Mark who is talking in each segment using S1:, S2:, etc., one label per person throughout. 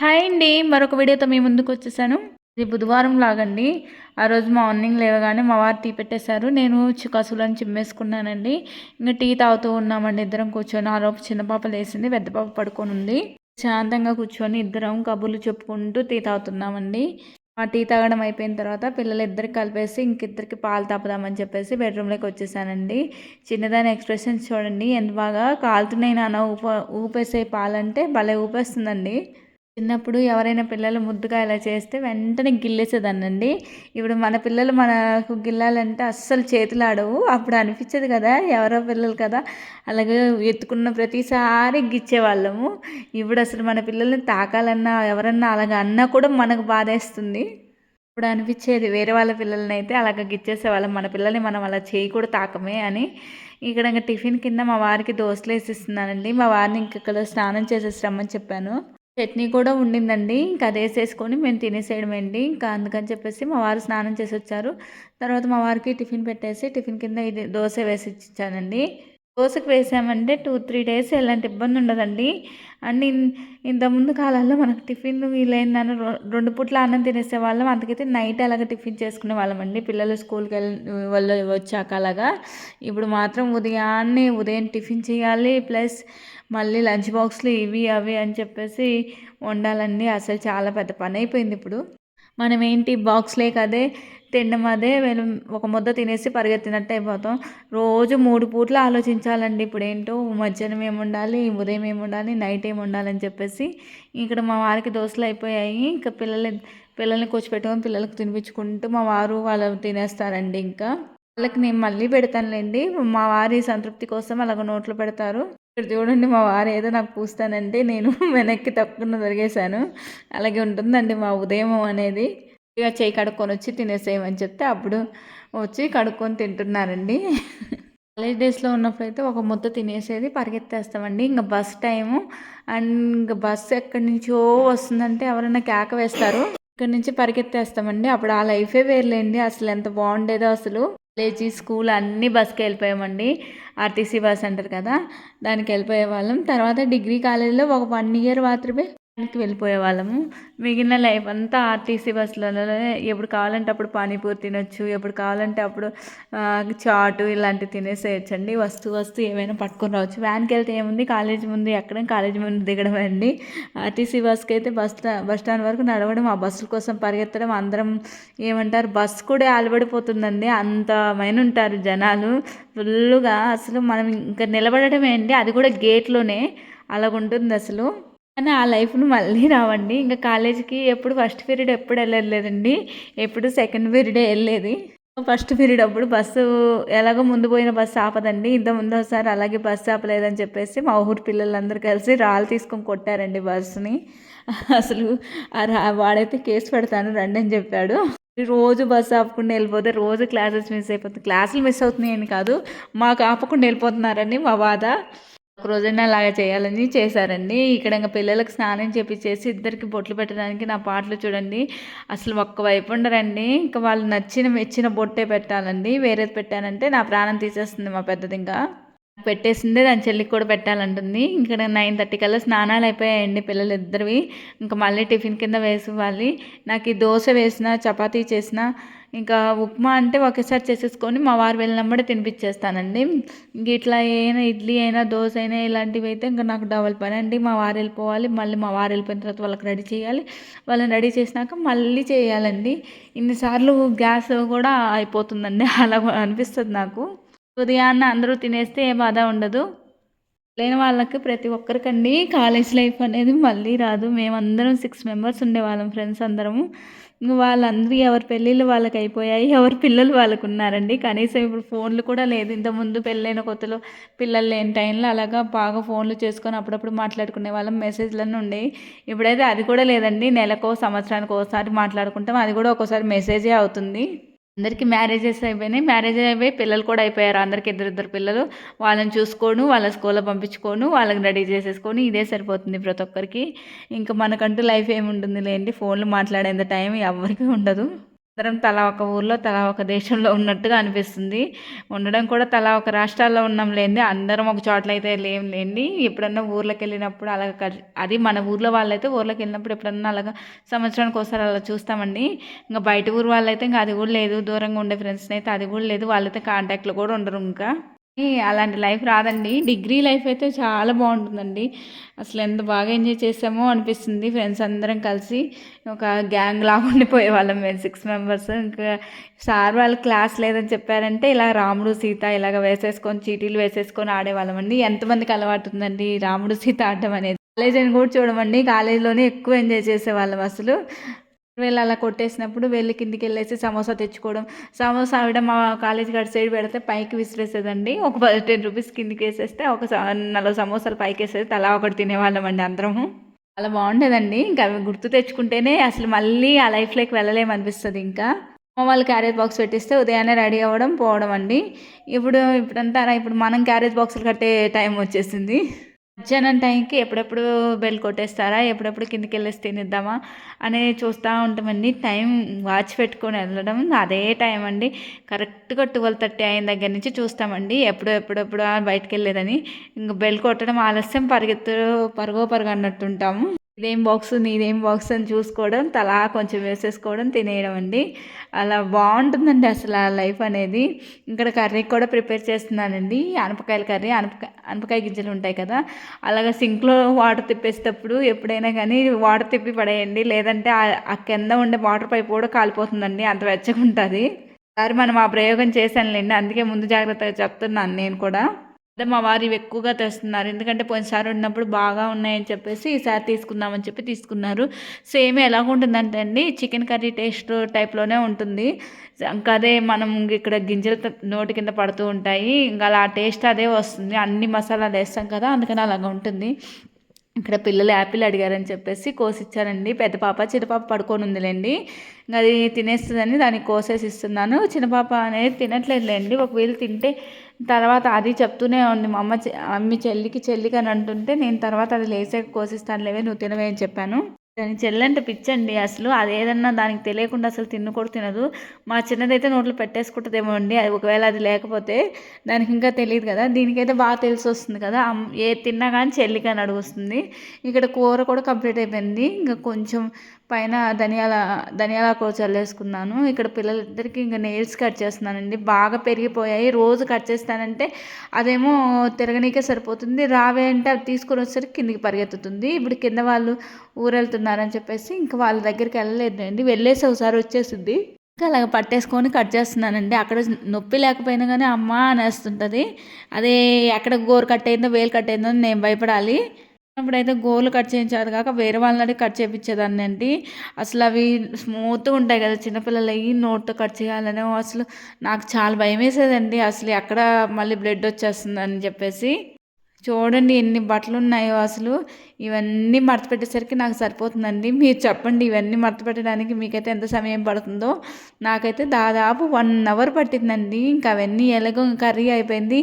S1: Hi అండి మరొక వీడియోతో మీ ముందుకు వచ్చేసాను. ఇది బుధవారం లాగండి. ఆ రోజు మార్నింగ్ లేవగానే మా వారు టీ పెట్టేశారు. నేను చికాసులను చిమ్మేసుకున్నానండి. ఇంకా టీ తాగుతూ ఉన్నామండి ఇద్దరం కూర్చొని. ఆ లోపు చిన్న పాప పెద్ద పాప పడుకొని ఉంది. శాంతంగా కూర్చొని ఇద్దరం కబుర్లు చెప్పుకుంటూ టీ తాగుతున్నామండి. ఆ టీ తాగడం అయిపోయిన తర్వాత పిల్లలిద్దరికి కలిపేసి ఇంకిద్దరికి పాలు తాపుదామని చెప్పేసి బెడ్రూమ్లోకి వచ్చేసానండి. చిన్నదాని ఎక్స్ప్రెషన్స్ చూడండి. ఎంత బాగా కాలుతున్నాయి నాన్న. ఊప ఊపేసే పాలంటే భలే ఊపేస్తుందండి. చిన్నప్పుడు ఎవరైనా పిల్లలు ముద్దుగా ఇలా చేస్తే వెంటనే గిల్లేసేదాన్నండి. ఇప్పుడు మన పిల్లలు మనకు గిల్లాలంటే అస్సలు చేతులు ఆడవు. అప్పుడు అనిపించదు కదా ఎవరో పిల్లలు కదా అలాగే ఎత్తుకున్న ప్రతిసారి గిచ్చేవాళ్ళము. ఇప్పుడు అసలు మన పిల్లల్ని తాకాలన్నా ఎవరన్నా అలాగ అన్నా కూడా మనకు బాధేస్తుంది. ఇప్పుడు అనిపించేది వేరే వాళ్ళ పిల్లల్ని అయితే అలాగ గిచ్చేసేవాళ్ళం. మన పిల్లల్ని మనం అలా చేయకూడదు తాకమే అని. ఇక్కడ ఇంకా టిఫిన్ కింద మా వారికి దోశలు వేసిస్తున్నానండి. మా వారిని ఇంక ఇక్కడ స్నానం చేసేసి రమ్మని చెప్పాను. చట్నీ కూడా ఉండిందండి. ఇంకా అది వేసేసుకొని మేము తినేసేయడమేండి. ఇంకా అందుకని చెప్పేసి మా వారు స్నానం చేసి వచ్చారు తర్వాత మా వారికి టిఫిన్ పెట్టేసి టిఫిన్ కింద ఇది దోశ వేసి ఇచ్చానండి. దోశకు వేసామంటే టూ త్రీ డేస్ ఎలాంటి ఇబ్బంది ఉండదండి. అండ్ ఇంతకుముందు కాలాల్లో మనకు టిఫిన్ వీలైందని రెండు పూట్ల అన్నం తినేసే వాళ్ళం. అందుకైతే నైట్ అలాగ టిఫిన్ చేసుకునే వాళ్ళం అండి. పిల్లలు స్కూల్కి వెళ్ళి వాళ్ళు వచ్చాక అలాగా. ఇప్పుడు మాత్రం ఉదయాన్నే ఉదయం టిఫిన్ చేయాలి. ప్లస్ మళ్ళీ లంచ్ బాక్స్లు ఇవి అవి అని చెప్పేసి వండాలండి. అసలు చాలా పెద్ద పని అయిపోయింది ఇప్పుడు. మనం ఏంటి బాక్స్లే కదే తినడం అదే ఒక ముద్ద తినేసి పరిగెత్తినట్టు అయిపోతాం. రోజు మూడు పూట్లు ఆలోచించాలండి ఇప్పుడు ఏంటో మధ్యాహ్నం ఏమి ఉండాలి ఉదయం ఏమి ఉండాలి నైట్ ఏమి ఉండాలని చెప్పేసి. ఇక్కడ మా వారికి దోశలు అయిపోయాయి ఇంకా పిల్లలు పిల్లల్ని కూర్చోపెట్టుకొని పిల్లలకు తినిపించుకుంటూ మా వారు వాళ్ళు తినేస్తారండి ఇంకా. వాళ్ళకి నేను మళ్ళీ పెడతానులేండి మా వారి సంతృప్తి కోసం అలాగ నోట్లో పెడతారు. ఇక్కడ చూడండి మా వారు ఏదో నాకు పూస్తానంటే నేను వెనక్కి తప్పకుండా దొరికేశాను అలాగే ఉంటుందండి మా ఉదయం అనేది. ఇక చేయి కడుక్కొని వచ్చి తినేసేయమని చెప్తే అప్పుడు వచ్చి కడుక్కొని తింటున్నారండి. కాలేజ్ డేస్లో ఉన్నప్పుడైతే ఒక ముద్ద తినేసేది పరిగెత్తేస్తామండి. ఇంకా బస్ టైము. అండ్ ఇంకా బస్సు ఎక్కడి నుంచో వస్తుందంటే ఎవరైనా కేక వేస్తారు. ఇక్కడ నుంచి పరిగెత్తేస్తామండి. అప్పుడు ఆ లైఫే వేర్లేండి. అసలు ఎంత బాగుండేదో అసలు. కాలేజీ స్కూల్ అన్నీ బస్కి వెళ్ళిపోయామండి. ఆర్టీసీ బస్ అంటారు కదా దానికి వెళ్ళిపోయే వాళ్ళం. తర్వాత డిగ్రీ కాలేజీలో ఒక వన్ ఇయర్ మాత్రమే వెళ్ళిపోయే వాళ్ళము. మిగిలిన లైఫ్ అంతా ఆర్టీసీ బస్సులలో ఎప్పుడు కావాలంటే అప్పుడు పానీపూరి తినొచ్చు ఎప్పుడు కావాలంటే అప్పుడు చాటు ఇలాంటివి తినేసేయచ్చండి. వస్తూ వస్తూ ఏమైనా పట్టుకొని రావచ్చు. వ్యాన్కి వెళ్తే ఏముంది? కాలేజీ ముందు ఎక్కడం కాలేజ్ ముందు దిగడం అండి. ఆర్టీసీ బస్కి అయితే బస్ బస్ స్టాండ్ వరకు నడవడం ఆ బస్సుల కోసం పరిగెత్తడం అందరం ఏమంటారు బస్సు కూడా అలబడిపోతుందండి అంతమైన ఉంటారు జనాలు. ఫుల్గా అసలు మనం ఇంకా నిలబడటమే అండి. అది కూడా గేట్లోనే. అలాగుంటుంది అసలు. కానీ ఆ లైఫ్ను మళ్ళీ రావండి. ఇంకా కాలేజీకి ఎప్పుడు ఫస్ట్ పీరియడ్ ఎప్పుడు వెళ్ళలేదండి. ఎప్పుడు సెకండ్ పీరియడే వెళ్ళేది. ఫస్ట్ పీరియడ్ అప్పుడు బస్సు ఎలాగో ముందు పోయిన బస్సు ఆపదండి. ఇంత ముందు ఒకసారి అలాగే బస్సు ఆపలేదని చెప్పేసి మా ఊరు పిల్లలందరూ కలిసి రాళ్ళు తీసుకొని కొట్టారండి బస్సుని అసలు వాడైతే కేసు పెడతాను రండి అని చెప్పాడు. రోజు బస్సు ఆపకుండా వెళ్ళిపోతే రోజు క్లాసెస్ మిస్ అయిపోతుంది క్లాసులు మిస్ అవుతున్నాయని కాదు మాకు ఆపకుండా వెళ్ళిపోతున్నారండి మా బాధ. ఒక రోజైనా అలాగా చేయాలని చేశారండి. ఇక్కడ ఇంకా పిల్లలకు స్నానం చేపించేసి ఇద్దరికి బొట్లు పెట్టడానికి నా పాటలు చూడండి. అసలు ఒక్క వైపు ఉండరండి. ఇంకా వాళ్ళు నచ్చిన మెచ్చిన బొట్టే పెట్టాలండి. వేరేది పెట్టానంటే నా ప్రాణం తీసేస్తుంది మా పెద్దది ఇంకా పెట్టేసిందే దాని చెల్లికి కూడా పెట్టాలంటుంది. ఇక్కడ నైన్ థర్టీ కల్లా స్నానాలు అయిపోయాయండి పిల్లలు ఇద్దరివి. ఇంకా మళ్ళీ టిఫిన్ కింద వేసుకోవాలి. నాకు ఈ దోశ వేసిన చపాతీ చేసిన ఇంకా ఉప్మా అంటే ఒకేసారి చేసేసుకొని మా వారు వెళ్ళినప్పుడే తినిపించేస్తానండి. ఇంక ఇట్లా అయినా ఇడ్లీ అయినా దోశ అయినా ఇలాంటివి అయితే ఇంకా నాకు డబల్ పని అండి. మా వారు వెళ్ళిపోవాలి మళ్ళీ మా వారు వెళ్ళిపోయిన తర్వాత వాళ్ళకి రెడీ చేయాలి. వాళ్ళని రెడీ చేసినాక మళ్ళీ చేయాలండి. ఇన్నిసార్లు గ్యాస్ కూడా అయిపోతుందండి. అలా అనిపిస్తుంది నాకు. ఉదయాన్న అందరూ తినేస్తే ఏ బాధ ఉండదు. లేని వాళ్ళకి ప్రతి ఒక్కరికండి కాలేజ్ లైఫ్ అనేది మళ్ళీ రాదు. మేమందరం సిక్స్ మెంబర్స్ ఉండేవాళ్ళం ఫ్రెండ్స్ అందరము. వాళ్ళందరూ ఎవరి పెళ్ళిళ్ళు వాళ్ళకి అయిపోయాయి ఎవరి పిల్లలు వాళ్ళకు ఉన్నారండి. కనీసం ఇప్పుడు ఫోన్లు కూడా లేదు. ఇంతకుముందు పెళ్ళైన కొత్తలో పిల్లలు లేని టైంలో అలాగా బాగా ఫోన్లు చేసుకొని అప్పుడప్పుడు మాట్లాడుకునే వాళ్ళం. మెసేజ్లన్నీ ఉండేవి. ఇప్పుడైతే అది కూడా లేదండి. నెలకో సంవత్సరానికి ఒకసారి మాట్లాడుకుంటాం. అది కూడా ఒక్కోసారి మెసేజే అవుతుంది. అందరికీ మ్యారేజెస్ అయిపోయినాయి. మ్యారేజ్ అయిపోయి పిల్లలు కూడా అయిపోయారు. అందరికి ఇద్దరు పిల్లలు. వాళ్ళని చూసుకోను వాళ్ళ స్కూల్లో పంపించుకోను వాళ్ళకి రెడీ చేసేసుకొని. ఇదే సరిపోతుంది ప్రతి ఒక్కరికి. ఇంకా మనకంటూ లైఫ్ ఏముంటుంది లేండి ఫోన్లు మాట్లాడేంత టైం ఎవరికి ఉండదు. అందరం తలా ఒక ఊర్లో తలా ఒక దేశంలో ఉన్నట్టుగా అనిపిస్తుంది. ఉండడం కూడా తలా ఒక రాష్ట్రాల్లో ఉన్నాం లేండి అందరం ఒక చోట్ల అయితే లేం లేండి ఎప్పుడన్నా ఊర్లోకి వెళ్ళినప్పుడు అలాగ అది మన ఊర్లో వాళ్ళైతే ఊర్లోకి వెళ్ళినప్పుడు ఎప్పుడన్నా అలాగా సంవత్సరానికి ఒకసారి అలా చూస్తామండి. ఇంకా బయట ఊరు వాళ్ళైతే ఇంకా అది కూడా లేదు. దూరంగా ఉండే ఫ్రెండ్స్ని అయితే అది కూడా లేదు. వాళ్ళైతే కాంటాక్ట్లో కూడా ఉండరు ఇంకా. అలాంటి లైఫ్ రాదండి. డిగ్రీ లైఫ్ అయితే చాలా బాగుంటుందండి. అసలు ఎంత బాగా ఎంజాయ్ చేసామో అనిపిస్తుంది. ఫ్రెండ్స్ అందరం కలిసి ఒక గ్యాంగ్ లాగా ఉండిపోయే వాళ్ళం మేము సిక్స్ మెంబర్స్. ఇంకా సార్ వాళ్ళు క్లాస్ లేదని చెప్పారంటే ఇలా రాముడు సీత ఇలాగ వేసేసుకొని చీటీలు వేసేసుకొని ఆడేవాళ్ళం అండి. ఎంతమందికి అలవాటు ఉందండి రాముడు సీత ఆడటం అనేది. కాలేజ్ అని కూడా చూడమండి. కాలేజీలోనే ఎక్కువ ఎంజాయ్ చేసేవాళ్ళం అసలు. వీళ్ళు అలా కొట్టేసినప్పుడు వెళ్ళి కిందికి వెళ్ళేసి సమోసా తెచ్చుకోవడం. సమోసా ఆవిడ మా కాలేజ్ గడి సైడ్ పెడితే పైకి విసిరేసేదండి. ఒక టెన్ రూపీస్ కిందికి వేసేస్తే ఒక నలభై సమోసాలు పైకి వేసేది. తలా ఒకటి తినేవాళ్ళం అండి అందరము. అలా బాగుండేదండి. ఇంకా అవి గుర్తు తెచ్చుకుంటేనే అసలు మళ్ళీ ఆ లైఫ్లోకి వెళ్ళలేమనిపిస్తుంది ఇంకా. అమ్మ వాళ్ళు క్యారేజ్ బాక్స్ పెట్టిస్తే ఉదయాన్నే రెడీ అవ్వడం పోవడం అండి. ఇప్పుడు ఇప్పుడు ఇప్పుడు మనం క్యారేజ్ బాక్సులు కట్టే టైం వచ్చేసింది. మధ్యాహ్నం టైంకి ఎప్పుడెప్పుడు బెల్ కొట్టేస్తారా? ఎప్పుడెప్పుడు కిందికి వెళ్ళేసి తినిద్దామా? అని చూస్తూ ఉంటామండి. టైం వాచ్ పెట్టుకొని వెళ్ళడం అదే టైం అండి. కరెక్ట్గా ట్వెల్వ్ థర్టీ అయిన దగ్గర నుంచి చూస్తామండి. ఎప్పుడు ఎప్పుడెప్పుడు బయటకు వెళ్ళేదని. ఇంక బెల్ కొట్టడం ఆలస్యం పరిగెత్తు పరుగో పరుగు అన్నట్టుంటాము ఇదేం బాక్స్ నీదేం బాక్స్ అని చూసుకోవడం తలా కొంచెం వేసేసుకోవడం తినేయడం అండి. అలా బాగుంటుందండి అసలు ఆ లైఫ్ అనేది. ఇక్కడ కర్రీ కూడా ప్రిపేర్ చేస్తున్నానండి. అనపకాయల కర్రీ అనపకాయ అనపకాయ గింజలు ఉంటాయి కదా. అలాగ సింక్లో వాటర్ తిప్పేసేటప్పుడు ఎప్పుడైనా కానీ వాటర్ తిప్పి పడేయండి. లేదంటే ఆ- కింద ఉండే వాటర్ పైప్ కూడా కాలిపోతుందండి అంత వెచ్చగా ఉంటుంది. ఒకసారి మనం ఆ ప్రయోగం చేశానులేండి అందుకే ముందు జాగ్రత్తగా చెప్తున్నాను నేను కూడా. మా వారు ఇవి ఎక్కువగా తెస్తున్నారు. ఎందుకంటే పోయినసారి ఉన్నప్పుడు బాగా ఉన్నాయని చెప్పేసి ఈసారి తీసుకుందామని చెప్పి తీసుకున్నారు. సేమ్ ఎలా ఉంటుందంటే అండి చికెన్ కర్రీ టేస్ట్ టైప్లోనే ఉంటుంది. ఇంకా అదే మనం ఇక్కడ గింజలు నోటి కింద పడుతూ ఉంటాయి. ఇంకా అలా టేస్ట్ అదే వస్తుంది. అన్ని మసాలాలు వేస్తాం కదా అందుకని అలాగ ఉంటుంది. ఇక్కడ పిల్లలు యాపిల్ అడిగారని చెప్పేసి కోసిచ్చానండి పెద్ద పాప చిన్నపాప పడుకొని ఉందిలేండి. ఇంకా అది తినేస్తుందని దానికి కోసేసి ఇస్తున్నాను. చిన్నపాప అనేది తినట్లేదులేండి. ఒకవేళ తింటే తర్వాత అది చెప్తూనే ఉంది. మా అమ్మ అమ్మి చెల్లికి చెల్లికి అని అంటుంటే నేను తర్వాత అది లేసే కోసిస్తాను లేవే నువ్వు తినవే అని చెప్పాను. దాని చెల్లంటే పిచ్చండి. అసలు అది ఏదన్నా దానికి తెలియకుండా అసలు తిన్ను కూడా తినదు. మా చిన్నదైతే నోట్లో పెట్టేసుకుంటుందేమో అండి. అది ఒకవేళ అది లేకపోతే దానికి ఇంకా తెలియదు కదా. దీనికైతే బాగా తెలిసి వస్తుంది కదా ఏ తిన్నా కానీ చెల్లికని అడుగుస్తుంది. ఇక్కడ కూర కూడా కంప్లీట్ అయిపోయింది. ఇంకా కొంచెం పైన ధనియాల ధనియాల కూర చల్లేసుకున్నాను ఇక్కడ పిల్లలిద్దరికి ఇంకా నెయిల్స్ కట్ చేస్తున్నానండి. బాగా పెరిగిపోయాయి. రోజు కట్ చేస్తానంటే అదేమో తిరగనీకే సరిపోతుంది. రావే అంటే అది తీసుకొని వచ్చేసరికి కిందికి పరిగెత్తుతుంది. ఇప్పుడు కింద వాళ్ళు ఊరెళ్తున్నారని చెప్పేసి ఇంకా వాళ్ళ దగ్గరికి వెళ్ళలేదండి. వెళ్ళేసి ఒకసారి వచ్చేసింది ఇంకా అలాగ పట్టేసుకొని కట్ చేస్తున్నానండి. అక్కడ నొప్పి లేకపోయినా కానీ అమ్మ అనేస్తుంటుంది. అదే ఎక్కడ గోరు కట్ అయిందో వేలు కట్ అయిందో అని నేను భయపడాలి. అప్పుడైతే గోలు కట్ చేయించారు కాక వేరే వాళ్ళని కట్ చేయించేదాన్ని అండి. అసలు అవి స్మూత్గా ఉంటాయి కదా చిన్నపిల్లలు అయ్యి నోట్తో కట్ చేయాలని అసలు నాకు చాలా భయం వేసేదండి. అసలు ఎక్కడ మళ్ళీ బ్లడ్ వచ్చేస్తుందని చెప్పేసి. చూడండి ఎన్ని బట్టలు ఉన్నాయో అసలు. ఇవన్నీ మడత పెట్టేసరికి నాకు సరిపోతుందండి. మీరు చెప్పండి ఇవన్నీ మడత పెట్టడానికి మీకైతే ఎంత సమయం పడుతుందో. నాకైతే దాదాపు వన్ అవర్ పట్టిందండి. ఇంకా అవన్నీ ఎలాగో కర్రీ అయిపోయింది.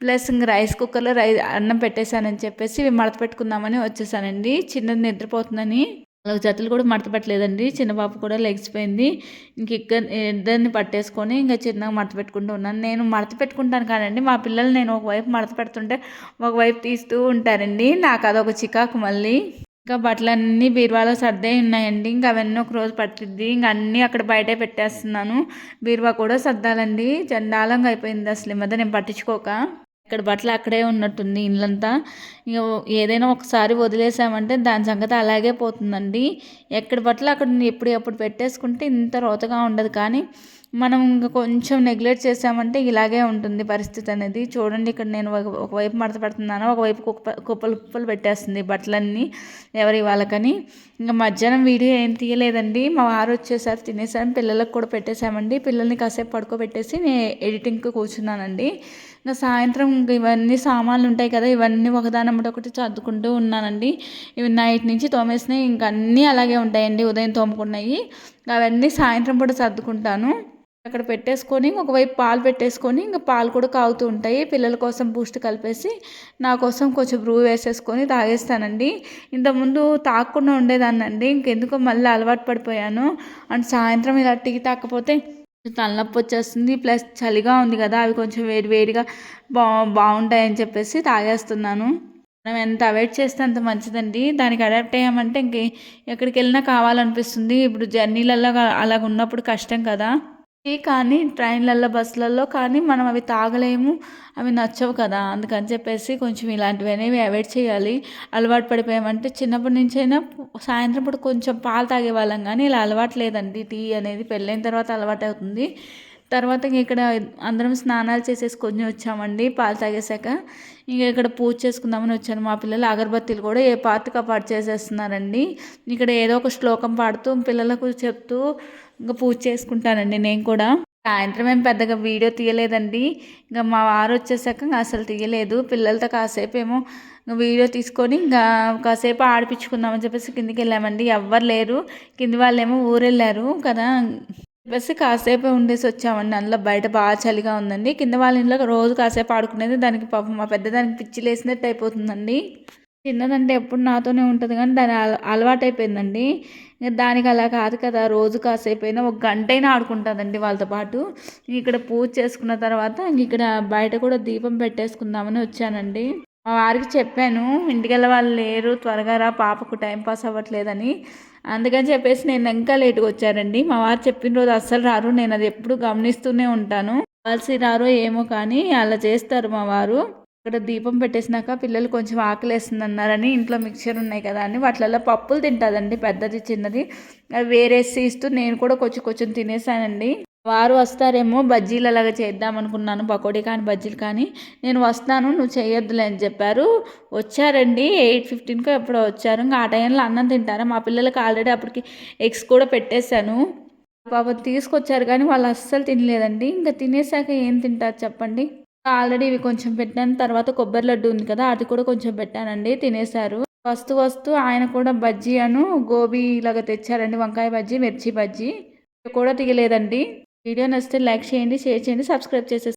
S1: ప్లస్ ఇంక రైస్ కుక్కర్లో రై అన్నం పెట్టేశానని చెప్పేసి మడత పెట్టుకుందామని వచ్చేసానండి. చిన్నది నిద్రపోతుందని. అలాగ జతలు కూడా మడత పెట్టలేదండి. చిన్న పాప కూడా లెగిసిపోయింది. ఇంక ఇద్దరిని పట్టేసుకొని ఇంకా చిన్నగా మడత పెట్టుకుంటూ ఉన్నాను. నేను మడత పెట్టుకుంటాను కానండి. మా పిల్లలు నేను ఒకవైపు మడత పెడుతుంటే ఒకవైపు తీస్తూ ఉంటారండి. నాకు అదొక చికాకు మళ్ళీ. ఇంకా బట్టలన్నీ బీరువాలో సర్దే ఉన్నాయండి. ఇంకా అవన్నీ ఒక రోజు పట్టిద్ది. ఇంకా అన్నీ అక్కడ బయటే పెట్టేస్తున్నాను. బీరువా కూడా సర్దాలండి. చండాలంగా అయిపోయింది అసలు ఈ మధ్య. నేను పట్టించుకోక. ఇక్కడ బట్టలు అక్కడే ఉన్నట్టుంది ఇల్లంతా. ఇక ఏదైనా ఒకసారి వదిలేసామంటే దాని సంగతి అలాగే పోతుందండి. ఎక్కడ బట్టలు అక్కడ ఎప్పుడు ఎప్పుడు పెట్టేసుకుంటే ఇంత రోతగా ఉండదు. కానీ మనం ఇంకా కొంచెం నెగ్లెక్ట్ చేసామంటే ఇలాగే ఉంటుంది పరిస్థితి అనేది. చూడండి ఇక్కడ నేను ఒక ఒకవైపు మడత పెడుతున్నాను ఒకవైపు కుప్ప కుప్పలు కుప్పలు పెట్టేస్తుంది బట్టలన్నీ ఎవరి వాళ్ళకని. ఇంకా మధ్యాహ్నం వీడియో ఏం తీయలేదండి. మా వారు వచ్చేసారి తినేసాను పిల్లలకు కూడా పెట్టేశామండి పిల్లల్ని కాసేపు పడుకోబెట్టేసి నేను ఎడిటింగ్కి కూర్చున్నానండి. ఇంకా సాయంత్రం ఇవన్నీ సామాన్లు ఉంటాయి కదా ఇవన్నీ ఒకదానమ్మటి ఒకటి సర్దుకుంటూ ఉన్నానండి. ఇవి నైట్ నుంచి తోమేసినాయి ఇంకా అన్నీ అలాగే ఉంటాయండి ఉదయం తోముకున్నాయి. అవన్నీ సాయంత్రం పూట సర్దుకుంటాను. అక్కడ పెట్టేసుకొని ఒకవైపు పాలు పెట్టేసుకొని ఇంకా పాలు కూడా కాగుతూ ఉంటాయి. పిల్లల కోసం బూస్ట్ కలిపేసి నా కోసం కొంచెం బ్రూ వేసేసుకొని తాగేస్తానండి. ఇంతకుముందు తాగకుండా ఉండేదాన్నండి ఇంకెందుకో మళ్ళీ అలవాటు పడిపోయాను. అండ్ సాయంత్రం ఇలా టీ తాకపోతే తలనొప్పి వచ్చేస్తుంది ప్లస్ చలిగా ఉంది కదా అవి కొంచెం వేడి వేడిగా బా బాగుంటాయని చెప్పేసి తాగేస్తున్నాను. మనం ఎంత అవాయిడ్ చేస్తే అంత మంచిదండి. దానికి అడాప్ట్ అయ్యామంటే ఇంక ఎక్కడికి వెళ్ళినా కావాలనిపిస్తుంది. ఇప్పుడు జర్నీలలో అలాగ ఉన్నప్పుడు కష్టం కదా. కానీ ట్రైన్లలో బస్సులలో కానీ మనం అవి తాగలేము అవి నచ్చవు కదా. అందుకని చెప్పేసి కొంచెం ఇలాంటివి అనేవి అవాయిడ్ చేయాలి. అలవాటు పడిపోయామంటే చిన్నప్పటి నుంచైనా సాయంత్రం పూట కొంచెం పాలు తాగేవాళ్ళం కానీ ఇలా అలవాటు లేదండి. టీ అనేది పెళ్ళైన తర్వాత అలవాటు అవుతుంది తర్వాత ఇక్కడ అందరం స్నానాలు చేసేసి కొంచెం వచ్చామండి పాలు తాగేశాక. ఇంకా ఇక్కడ పూజ చేసుకుందామని వచ్చాను. మా పిల్లలు అగరబత్తీలు కూడా ఏ పార్ట్కి పాటు చేసేస్తున్నారండి. ఇక్కడ ఏదో ఒక శ్లోకం పాడుతూ పిల్లలకు చెప్తూ ఇంకా పూజ చేసుకుంటానండి నేను కూడా. సాయంత్రం ఏం పెద్దగా వీడియో తీయలేదండి. ఇంకా మా వారు వచ్చేసాక అసలు తీయలేదు. పిల్లలతో కాసేపు ఏమో వీడియో తీసుకొని ఇంకా కాసేపు ఆడిపించుకుందామని చెప్పేసి కిందికి వెళ్ళామండి. ఎవ్వరు లేరు. కింది వాళ్ళేమో ఊరెళ్ళారు కదా చెప్పేసి కాసేపు ఉండేసి వచ్చామండి. అందులో బయట బాగా చలిగా ఉందండి. కింద వాళ్ళ ఇంట్లో రోజు కాసేపు ఆడుకునేది. దానికి పాపం మా పెద్దదానికి పిచ్చి లేసినట్టు అయిపోతుందండి. చిన్నదంటే ఎప్పుడు నాతోనే ఉంటుంది కానీ దాని అలవాటు అయిపోయిందండి దానికి అలా కాదు కదా రోజు కాసేపైనా ఒక గంట అయినా ఆడుకుంటుందండి వాళ్ళతో పాటు. ఇక్కడ పూజ చేసుకున్న తర్వాత ఇక్కడ బయట కూడా దీపం పెట్టేసుకుందామని వచ్చానండి. మా వారికి చెప్పాను ఇంటికెళ్ళ వాళ్ళు లేరు త్వరగా రా పాపకు టైం పాస్ అవ్వట్లేదని. అందుకని చెప్పేసి నేను ఇంకా లేటుగా వచ్చారండి మా వారు చెప్పిన రోజు అస్సలు రారు నేను అది ఎప్పుడు గమనిస్తూనే ఉంటాను. కలిసి రారో ఏమో కానీ అలా చేస్తారు మా వారు. ఇక్కడ దీపం పెట్టేసినాక పిల్లలు కొంచెం ఆకలేస్తుంది అన్నారని ఇంట్లో మిక్చర్ ఉన్నాయి కదా అని వాటిలలో పప్పులు తింటుందండి పెద్దది చిన్నది. అవి వేరేసి ఇస్తూ నేను కూడా కొంచెం కొంచెం తినేసానండి. వారు వస్తారేమో బజ్జీలు అలాగా చేద్దాం అనుకున్నాను పకోడీ కానీ బజ్జీలు కానీ. నేను వస్తాను నువ్వు చేయొద్దులే అని చెప్పారు. వచ్చారండి ఎయిట్ ఫిఫ్టీన్కో ఎప్పుడో వచ్చారు. ఇంకా ఆ టైంలో అన్నం తింటారా? మా పిల్లలకి ఆల్రెడీ అప్పటికి ఎగ్స్ కూడా పెట్టేశాను. పాపం తీసుకొచ్చారు కానీ వాళ్ళు అస్సలు తినలేదండి. ఇంకా తినేసాక ఏం తింటారు చెప్పండి? ఆల్రెడీ ఇవి కొంచెం పెట్టాను. తర్వాత కొబ్బరి లడ్డు ఉంది కదా అది కూడా కొంచెం పెట్టానండి తినేశారు. వస్తూ వస్తూ ఆయన కూడా బజ్జీ అను గోబీ ఇలాగ తెచ్చారండి వంకాయ బజ్జీ మిర్చి బజ్జీ. కూడా తీయలేదండి. వీడియో నచ్చితే లైక్ చేయండి షేర్ చేయండి సబ్స్క్రైబ్ చేసేసి